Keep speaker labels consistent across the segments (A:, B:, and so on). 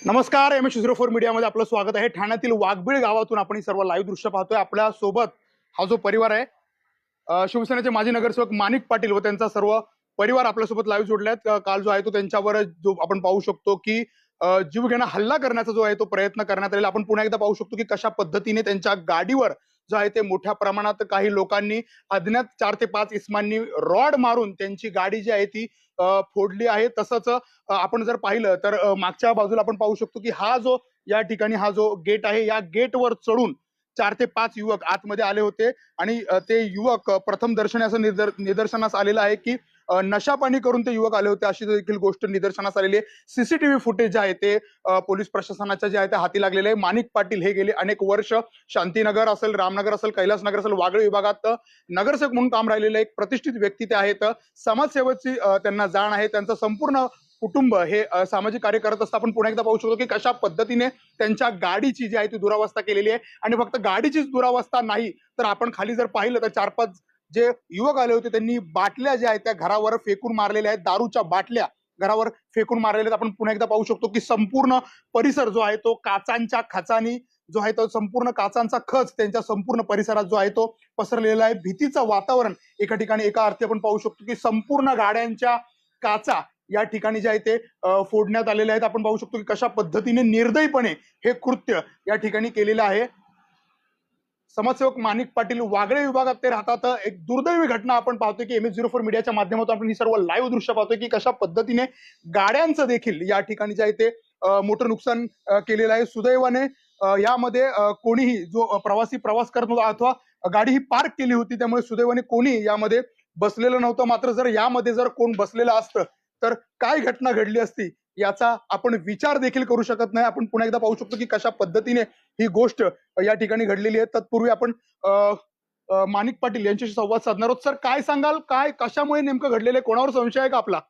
A: नमस्कार M H zero four मीडियामध्ये आपलं स्वागत आहे. ठाण्यातील वाघबीळ गावातून आपण सर्व लाईव्ह दृश्य पाहतोय. आपल्यासोबत हा जो परिवार आहे शिवसेनेचे माजी नगरसेवक माणिक पाटील व त्यांचा सर्व परिवार आपल्यासोबत लाईव्ह जोडल्यात अं, काल जो आहे तो त्यांच्यावर जो आपण पाहू शकतो की जीवघेणा हल्ला करण्याचा जो आहे तो प्रयत्न करण्यात आलेला आपण पुन्हा एकदा पाहू शकतो की कशा पद्धतीने त्यांच्या गाडीवर जो आहे ते मोठ्या प्रमाणात काही लोकांनी अज्ञात चार ते पाच इसमांनी रॉड मारून त्यांची गाडी जी आहे ती फोडली आहे. तसंच आपण जर पाहिलं तर मागच्या बाजूला आपण पाहू शकतो की हा जो या ठिकाणी हा जो गेट आहे या गेटवर चढून चार ते पाच युवक आतमध्ये आले होते. आणि ते युवक प्रथम दर्शनी असं निदर्शनास आलेलं आहे की नशापाणी करून ते युवक आले होते अशी देखील गोष्ट निदर्शनास आलेली आहे. सीसीटीव्ही फुटेज जे आहे ते पोलीस प्रशासनाच्या जे आहे ते हाती लागलेले आहे. माणिक पाटील हे गेले अनेक वर्ष. शांतीनगर असेल रामनगर असेल कैलासनगर असेल वागळे विभागात नगरसेवक म्हणून काम राहिलेलं एक प्रतिष्ठित व्यक्ती ते आहेत. समाजसेवेची त्यांना जाण आहे. त्यांचं संपूर्ण कुटुंब हे सामाजिक कार्य करत असता. आपण पुन्हा एकदा पाहू शकतो की कशा पद्धतीने त्यांच्या गाडीची जी आहे ती दुरावस्था केलेली आहे. आणि फक्त गाडीचीच दुरावस्था नाही तर आपण खाली जर पाहिलं तर चार पाच जे युवक आले होते त्यांनी बाटल्या ज्या आहेत त्या घरावर फेकून मारलेल्या आहेत. दारूच्या बाटल्या घरावर फेकून मारलेल्या आहेत. आपण पुन्हा एकदा पाहू शकतो की संपूर्ण परिसर जो आहे तो काचांच्या खचानी जो आहे तो संपूर्ण काचांचा खच त्यांच्या संपूर्ण परिसरात जो आहे तो पसरलेला आहे. भीतीचं वातावरण एका ठिकाणी एका अर्थी आपण पाहू शकतो की संपूर्ण गाड्यांच्या काचा या ठिकाणी जे आहे ते फोडण्यात आलेले आहेत. आपण पाहू शकतो की कशा पद्धतीने निर्दयीपणे हे कृत्य या ठिकाणी केलेलं आहे. समाजसेवक माणिक पाटील वागळे विभागात ते राहतात. एक दुर्दैवी घटना आपण पाहतोय की एम एस झिरो फोर मीडियाच्या माध्यमातून आपण ही सर्व लाईव्ह दृश्य पाहतोय की कशा पद्धतीने गाड्यांचं देखील या ठिकाणी जे आहे ते मोठं नुकसान केलेलं आहे. सुदैवाने यामध्ये कोणीही जो प्रवासी प्रवास करत होता अथवा गाडी ही पार्क केली होती त्यामुळे सुदैवाने कोणी यामध्ये बसलेलं नव्हतं. मात्र जर यामध्ये जर कोण बसलेलं असतं तर काय घटना घडली असती? याचा आपण विचार देखील करू शकत नाही. आपण पुन्हा एकदा पाहू शकतो की कशा पद्धतीने ही गोष्ट या ठिकाणी घडलेली आहे. तत्पूर्वी आपण माणिक पाटील यांच्याशी संवाद साधणार आहोत. सर काय सांगाल? काय कशामुळे नेमकं घडलेलं आहे? कोणावर संशय आहे का आपला?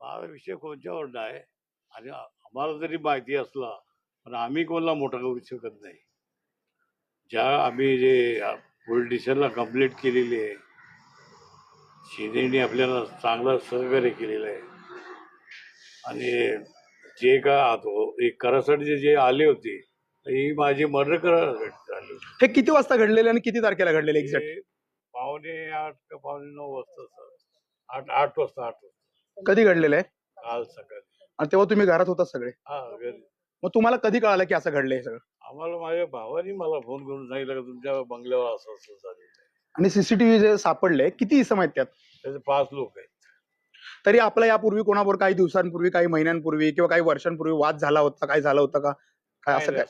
B: हा विषय कोणच्यावर नाही. आणि आम्हाला जरी माहिती असला पण आम्ही कोणाला मोठा करू शकत नाही. ज्या आम्ही जे पोलीस स्टेशनला कंप्लेंट केलेली आहे शिंदेने आपल्याला चांगलं सहकार्य केलेलं आहे. आणि जे का आतो- एक करासाठी जे आले होते ही माझी मर्डर करासाठी आली होती.
A: हे किती वाजता घडलेले आणि किती तारखेला घडलेले एक्झॅक्ट
B: ते पावणे आठ का पावणे नऊ वाजता सर. आठ आठ वाजता आठ वाजता.
A: कधी घडलेलं आहे?
B: काल सकाळी.
A: आणि तेव्हा तुम्ही घरात होता सगळे?
B: हा घरी.
A: मग तुम्हाला कधी कळालं की असं घडलंय हे सगळं?
B: आम्हाला माझ्या भावाने मला फोन करून सांगितलं का तुमच्या बंगल्यावर असं असं झालेलं आहे.
A: आणि सीसीटीव्ही जे सापडले किती इसम आहेत त्यात?
B: त्याचे पाच लोक आहेत.
A: तरी आपला यापूर्वी कोणाबरोबर काही दिवसांपूर्वी काही महिन्यांपूर्वी किंवा काही वर्षांपूर्वी वाद झाला होता काय झालं होतं का? काय असं काय.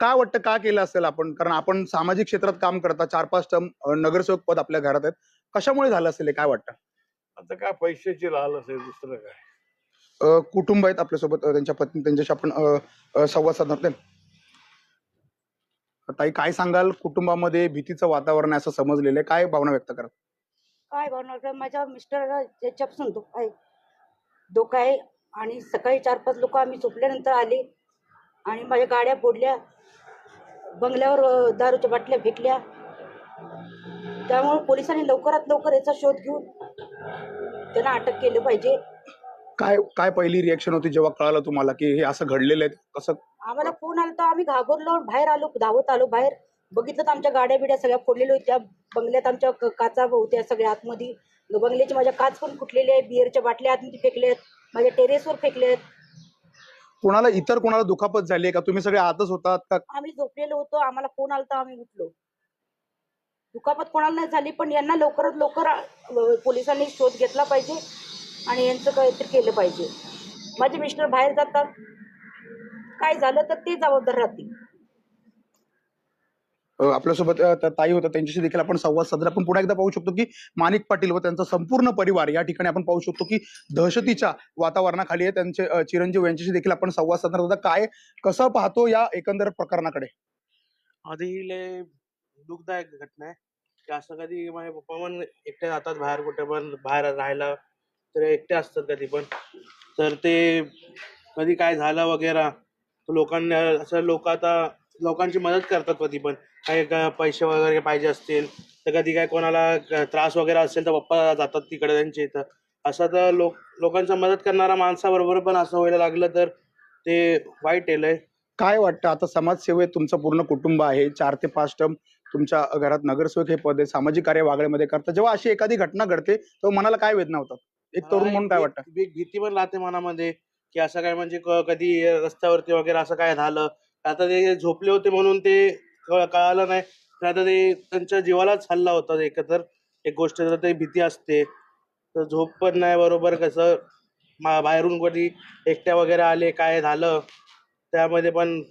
A: काय वाटतं का केलं असेल आपण? कारण आपण सामाजिक क्षेत्रात काम करता चार पाच टर्म नगरसेवक पद आपल्या घरात आहेत. कशामुळे झालं असेल काय वाटतं?
B: आता काय पैशाची लाल असेल दुसरं काय?
A: कुटुंब आहेत आपल्यासोबत त्यांच्या पत्नी त्यांच्याशी आपण संवाद साधणार ताई काय सांगाल? कुटुंबामध्ये भीतीचं वातावरण आहे असं समजलेलं आहे. काय भावना व्यक्त करा
C: काय बनवलं माझ्या मिस्टरला त्याच्यापासून दुःख आहे. धोका आहे. आणि सकाळी चार पाच लोक आम्ही झोपल्यानंतर आले. आणि माझ्या गाड्या फोडल्या. बंगल्यावर दारूच्या बाटल्या फेकल्या. त्यामुळे पोलिसांनी लवकरात लवकर याचा शोध घेऊन त्यांना अटक केलं पाहिजे.
A: काय काय पहिली रिएक्शन होती जेव्हा कळालं तुम्हाला की हे असं घडलेलं आहे? कसं?
C: आम्हाला फोन आला तर आम्ही घाबरलो. बाहेर आलो धावत आलो बाहेर. बघितलं तर आमच्या गाड्या बिड्या सगळ्या फोडलेल्या होत्या. बंगल्यात आमच्या काचा होत्या सगळ्या आतमध्ये. बंगल्याची माझ्या काच पण फुटलेली आहे. बिअरच्या बाटल्या आतमध्ये फेकल्या आहेत माझ्या टेरेसवर फेकल्या आहेत
A: कोणाला इतर कोणाला दुखापत झाली का? तुम्ही सगळे आतच होतात का
C: आम्ही झोपलेलो होतो. आम्हाला फोन आला तर आम्ही उठलो. दुखापत कोणाला नाही झाली पण यांना लवकरात लवकर पोलिसांनी शोध घेतला पाहिजे आणि यांचं काहीतरी केलं पाहिजे. माझे मिस्टर बाहेर जातात. काय झालं तर ते जबाबदार राहतील.
A: आपल्यासोबत ताई होता त्यांच्याशी देखील आपण संवाद साधला. आपण पुन्हा एकदा पाहू शकतो की माणिक पाटील व त्यांचा संपूर्ण परिवार या ठिकाणी आपण पाहू शकतो की दहशतीच्या वातावरणाखाली आहे. त्यांचे चिरंजीव यांच्याशी देखील आपण संवाद साधणार होता काय कसं पाहतो या एकंदर प्रकरणाकडे?
D: आधी लय दुःखदायक घटना आहे. की असं कधी माझे पप्पा पण एकटे जातात बाहेर कुठे पण बाहेर राहायला तर एकटे असतात कधी पण. तर ते कधी काय झालं वगैरे लोकांना असं लोक आता लोकांची मदत करतात कधी पण. काही का पैसे वगैरे पाहिजे असतील तर कधी काय कोणाला क- त्रास वगैरे असेल तर पप्पा जातात तिकडे त्यांच्या इथं. असं तर लोक लोकांचा मदत करणारा माणसाबरोबर पण असं व्हायला लागलं तर ते वाईट केलंय
A: काय वाटतं? आता समाजसेवेत तुमचं पूर्ण कुटुंब आहे. चार ते पाच टर्म तुमच्या घरात नगरसेवक हे पद आहे. सामाजिक कार्य वागळ्यामध्ये करता जेव्हा अशी एखादी घटना घडते तेव्हा मनाला काय वेदना होतात? एक तरुण म्हणून काय वाटतं?
D: भीती पण राहते मनामध्ये की असं काय म्हणजे क- कधी रस्त्यावरती वगैरे असं काय झालं आता ते झोपले होते म्हणून ते कळ- कळालं नाही. तर आता ते त्यांच्या जीवालाच हल्ला होता एकत्र. एक गोष्ट तर ते भीती असते. तर झोप पण नाही बरोबर कसं. मा- बाहेरून कधी एकट्या वगैरे आले काय झालं त्यामध्ये पण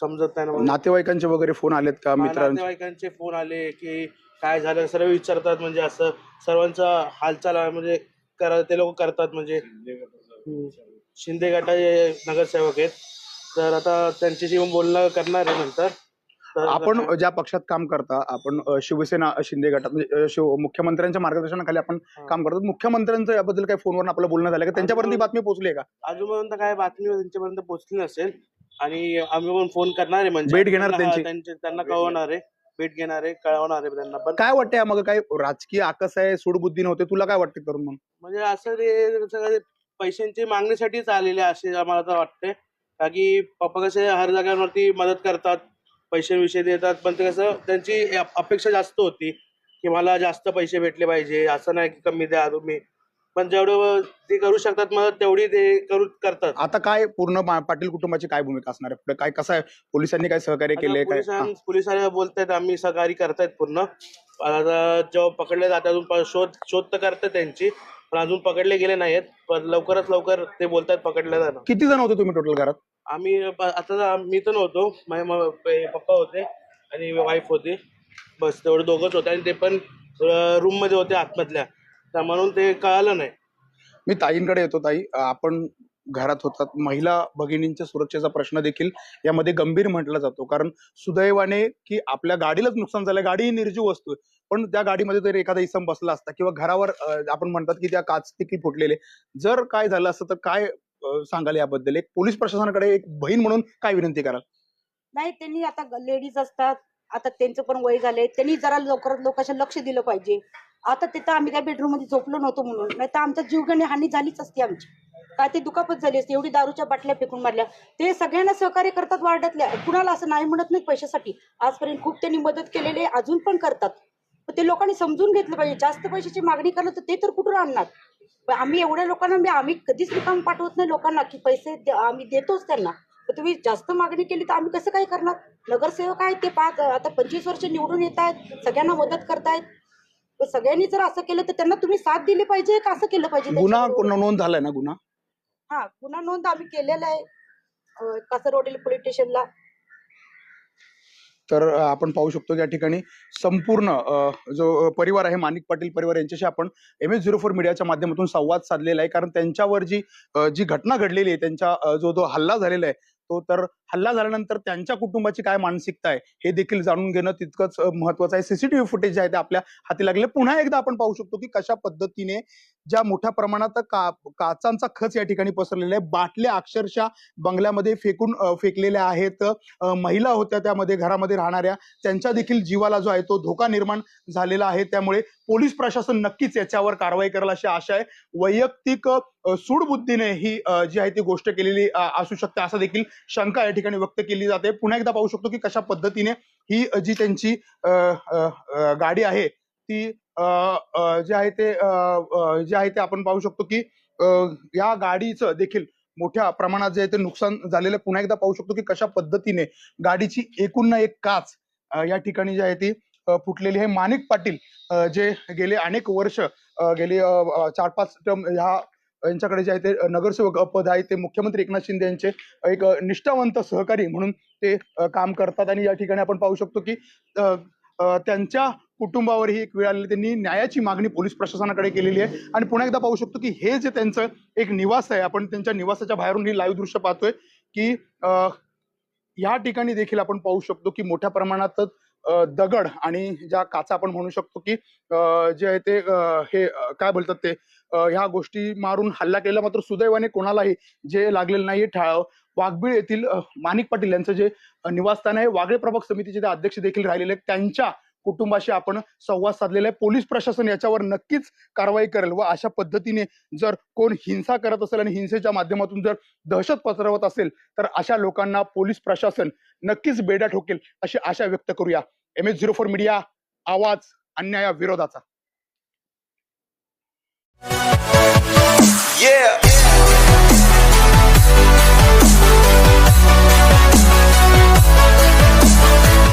D: समजत नाही ना मला.
A: नातेवाईकांचे वगैरे फोन आलेत का?
D: हा,
A: मित्रांचे?
D: नातेवाईकांचे फोन आले की काय झालं? सर्व विचारतात म्हणजे असं. सर्वांचा हालचाल म्हणजे करा ते लोक करतात म्हणजे. हम्म. शिंदे गटाचे नगरसेवक आहेत. तर आता त्यांच्याशी पण बोलणं करणार आहे नंतर तर
A: आपण ज्या पक्षात काम करता आपण अ, शिवसेना शिंदे गटात म्हणजे अ, शिव मुख्यमंत्र्यांच्या मार्गदर्शनाखाली आपण
D: हा.
A: काम करतो. मुख्यमंत्र्यांचं याबद्दल काही फोनवर आपलं बोलणं झालं का? त्यांच्यापर्यंत ही बातमी पोहोचली आहे का?
D: अजूनपर्यंत काय बातमी त्यांच्यापर्यंत पोहोचली नसेल. आणि आम्ही पण फोन करणार आहे म्हणजे
A: भेट घेणार त्यांची?
D: त्यांचे- त्यांना कळवणार आहे. भेट घेणार आहे कळवणार आहे त्यांना पण.
A: काय वाटतंय मग काय राजकीय आकस आहे सूडबुद्धी नव्हते? तुला काय वाटते तरुण म्हणून?
D: म्हणजे असं ते सगळे पैशांची मागणीसाठीच आलेले असे आम्हाला तर वाटते का की पप्पा कसे हर जागांवरती मदत करतात पैसे विषय देतात पण ते कसं त्यांची अप- अपेक्षा जास्त होती की मला जास्त पैसे भेटले पाहिजे असं नाही की कमी द्या तुम्ही. पण जेवढं ते करू शकतात मदत तेवढी ते करू करतात.
A: आता काय पूर्ण पा- पाटील कुटुंबाची काय भूमिका असणार आहे? पुढे काय कसं आहे? पोलिसांनी काय सहकार्य केले काय? हा.
D: पोलिसां पोलिसांना बोलतायत आम्ही सहकारी करतायत पूर्ण. आता जेव्हा पकडले जातात अजून शोध शोध तर करतात त्यांची. पण अजून पकडले गेले नाहीत पण लवकरच लवकर ते बोलतायत पकडले जाणार
A: किती जण होते तुम्ही टोटल घरात?
D: आम्ही प- आता मी तर नव्हतो. माझे म- प- पप्पा होते आणि वाईफ होती. बस तेवढे दोघंच होते आणि ते पण रूममध्ये होते आतमधल्या. तर म्हणून ते कळालं नाही.
A: मी ताईंकडे येतो ताई. अं, आपण घरात होतात. महिला भगिनींच्या सुरक्षेचा प्रश्न देखील यामध्ये गंभीर म्हटला जातो. कारण सुदैवाने की आपल्या गाडीलाच नुकसान झालं गाडी ही निर्जीव वस्तू आहे. पण त्या गाडीमध्ये जर एखादा इसम बसला असता किंवा घरावर आपण म्हणतात की त्या काच तिकी फुटलेले जर काय झालं असतं तर काय सांगाल याबद्दल? एक पोलीस प्रशासनाकडे एक बहीण म्हणून काय विनंती कराल?
C: नाही त्यांनी आता लेडीज असतात. आता त्यांचं पण वय झालंय. त्यांनी जरा लवकरात लवकर लक्ष दिलं पाहिजे. आता तिथं आम्ही काय बेडरूममध्ये झोपलो नव्हतो म्हणून. नाही तर आमच्या जीवघेणी हानी झालीच असते आमची. काय ते दुखापत झाली असती एवढी दारूच्या बाटल्या फेकून मारल्या. ते सगळ्यांना सहकार्य करतात वार्डातल्या. कुणाला असं नाही म्हणत नाही पैशासाठी. आजपर्यंत खूप त्यांनी मदत केलेली आहे अजून पण करतात. पण ते लोकांनी समजून घेतलं पाहिजे. जास्त पैशाची मागणी करलं तर ते तर कुठून आणणार पण आम्ही एवढ्या लोकांना आम्ही कधीच रिकाम पाठवत नाही लोकांना की पैसे आम्ही देतोच त्यांना. पण तुम्ही जास्त मागणी केली तर आम्ही कसं काय करणार? नगरसेवक आहेत ते पाच आता पंचवीस वर्ष निवडून येत आहेत सगळ्यांना मदत करतायत. पण सगळ्यांनी जर असं केलं तर त्यांना तुम्ही साथ दिली पाहिजे का? असं केलं पाहिजे
A: गुन्हा नोंद झालाय ना गुन्हा?
C: हा गुन्हा नोंद आम्ही केलेला आहे. अं, कासरवाडी पोलीस स्टेशनला
A: तर आपण पाहू शकतो या ठिकाणी संपूर्ण जो परिवार आहे माणिक पाटील परिवार यांच्याशी आपण एम एस झिरो फोर मीडियाच्या माध्यमातून संवाद साधलेला आहे. कारण त्यांच्यावर जी जी घटना घडलेली आहे त्यांच्या जो जो हल्ला झालेला आहे शकतो. तर हल्ला झाल्यानंतर त्यांच्या कुटुंबाची काय मानसिकता आहे हे देखील जाणून घेणं तितकंच महत्वाचं आहे. सीसीटीव्ही फुटेज जे आहे ते आपल्या हाती लागले. पुन्हा एकदा आपण पाहू शकतो की कशा पद्धतीने ज्या मोठ्या प्रमाणात का काचांचा खच या ठिकाणी पसरलेला आहे. बाटल्या अक्षरशः बंगल्यामध्ये फेकून फेकलेल्या आहेत. महिला होत्या त्यामध्ये घरामध्ये राहणाऱ्या. त्यांच्या देखील जीवाला जो आहे तो धोका निर्माण झालेला आहे. त्यामुळे पोलीस प्रशासन नक्कीच याच्यावर कारवाई करेल अशी आशा आहे. वैयक्तिक सूडबुद्धीने ही जी आहे ती गोष्ट केलेली असू शकते. असं देखील शंका या ठिकाणी व्यक्त केली जाते. पुन्हा एकदा पाहू शकतो की कशा पद्धतीने ही जी त्यांची गाडी आहे ती जे आहे ते जे आहे ते आपण पाहू शकतो की या गाडीचं देखील मोठ्या प्रमाणात जे आहे ते नुकसान झालेलं पुन्हा एकदा पाहू शकतो की कशा पद्धतीने गाडीची एकूण ना एक काच या ठिकाणी जी आहे ती फुटलेली हे माणिक पाटील जे गेले अनेक वर्ष गेले चार पाच टर्म ह्या यांच्याकडे जे आहे ते नगरसेवक पद आहे. ते मुख्यमंत्री एकनाथ शिंदे यांचे एक निष्ठावंत सहकारी म्हणून ते काम करतात. आणि या ठिकाणी आपण पाहू शकतो की त्यांच्या कुटुंबावरही एक वेळ आलेली त्यांनी न्यायाची मागणी पोलीस प्रशासनाकडे केलेली आहे. आणि पुन्हा एकदा पाहू शकतो की हे जे त्यांचं एक निवास आहे आपण त्यांच्या निवासाच्या बाहेरून ही लाईव्ह दृश्य पाहतोय की या ठिकाणी देखील आपण पाहू शकतो की मोठ्या प्रमाणात दगड आणि ज्या काचा आपण म्हणू शकतो की जे आहे ते हे काय बोलतात ते ह्या गोष्टी मारून हल्ला केला मात्र सुदैवाने कोणालाही जे लागलेलं नाही ठा- वाघबीळ येथील माणिक पाटील यांचं जे निवासस्थान आहे वागळे प्रभाग समितीचे ते अध्यक्ष देखील राहिलेले आहेत त्यांच्या कुटुंबाशी आपण संवाद साधलेला आहे. पोलीस प्रशासन याच्यावर नक्कीच कारवाई करेल व अशा पद्धतीने जर कोण हिंसा करत असेल आणि हिंसेच्या माध्यमातून जर दहशत पसरवत असेल तर अशा लोकांना पोलीस प्रशासन नक्कीच बेड्या ठोकेल अशी आशा व्यक्त करूया. M S zero four media आवाज अन्याया विरोधाचा
E: Yeah.